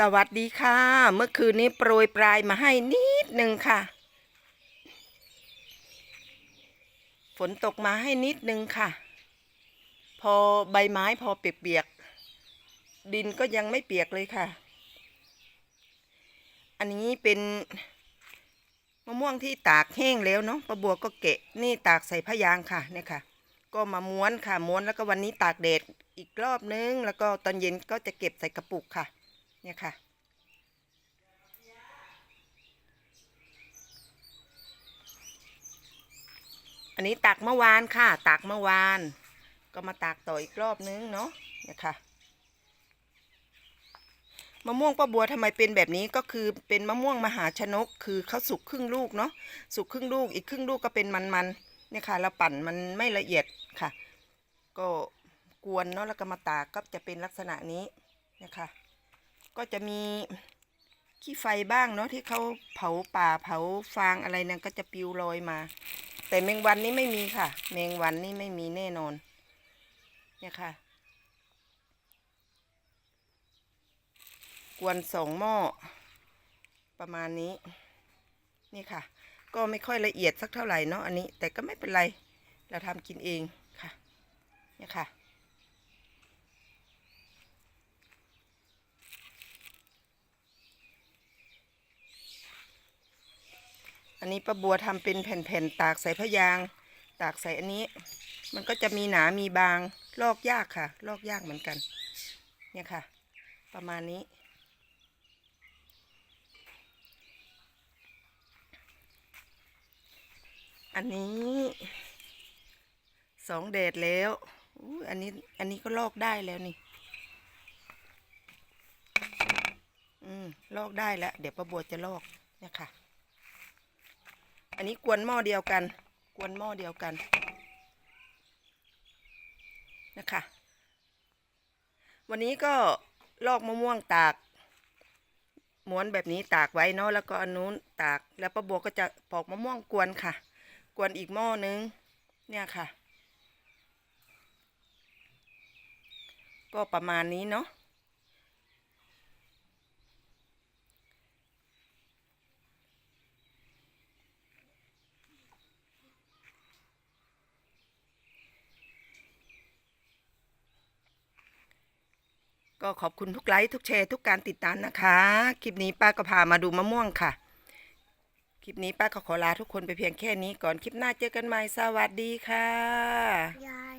สวัสดีค่ะ เมื่อคืนนี้โปรยปลายมาให้นิดหนึ่งค่ะ ฝนตกมาให้นิดนึงค่ะ พอใบไม้พอเปียกๆดินก็ยังไม่เปียกเลยค่ะ อันนี้เป็นมะม่วงที่ตากแห้งแล้วเนาะประบัวก็เกะนี่ตากใส่ผ้ายางค่ะเนี่ยค่ะ ก็มาม้วนค่ะ ม้วนแล้วก็วันนี้ตากแดดอีกรอบนึง แล้วก็ตอนเย็นก็จะเก็บใส่กระปุกค่ะ เนี่ยค่ะ อันนี้ตากเมื่อวานค่ะตากเมื่อวาน ก็มาตากต่ออีกรอบนึงเนาะเนี่ยค่ะมะม่วงป้าบัวทำไมเป็นแบบนี้ก็คือเป็นมะม่วงมหาชนก คือเขาสุกครึ่งลูกเนาะสุกครึ่งลูกอีกครึ่งลูกก็เป็นมันๆเนี่ยค่ะเราปั่นมันไม่ละเอียดค่ะ ก็กวนเนาะแล้วก็มาตากก็จะเป็นลักษณะนี้นะคะ ก็จะมีขี้ไฟบ้างเนาะที่เขาเผาป่าเผาฟางอะไรนั่นก็จะปิวลอยมา แต่แมงวันนี่ไม่มีค่ะ แมงวันนี่ไม่มีแน่นอน เนี่ยค่ะ กวนสองหม้อประมาณนี้ นี่ค่ะ ก็ไม่ค่อยละเอียดสักเท่าไหร่เนาะอันนี้ แต่ก็ไม่เป็นไร เราทำกินเองค่ะ เนี่ยค่ะ นนี้ป้าบัวทำเป็นแผ่นๆตากใส่พยาง ตากใส่อันนี้ มันก็จะมีหนามีบาง ลอกยากค่ะ ลอกยากเหมือนกัน เนี่ยค่ะ ประมาณนี้ อันนี้สองเดดแล้วอันนี้ อันนี้ก็ลอกได้แล้วนี่ อืม ลอกได้แล้ว เดี๋ยวป้าบัวจะลอกเนี่ยค่ะ อันนี้กวนหม้อเดียวกัน กวนหม้อเดียวกันนะคะ วันนี้ก็ลอกมะม่วงตากม้วนแบบนี้ตากไว้เนาะแล้วก็อันนู้นตากแล้วป้าบัวก็จะปอกมะม่วงกวนค่ะ กวนอีกหม้อนึง เนี่ยค่ะ ก็ประมาณนี้เนาะ ก็ขอบคุณทุกไลค์ทุกแชร์ทุกการติดตามนะคะ คลิปนี้ป้าก็พามาดูมะม่วงค่ะ คลิปนี้ป้าก็ขอลาทุกคนไปเพียงแค่นี้ก่อนคลิปหน้าเจอกันใหม่สวัสดีค่ะ ยา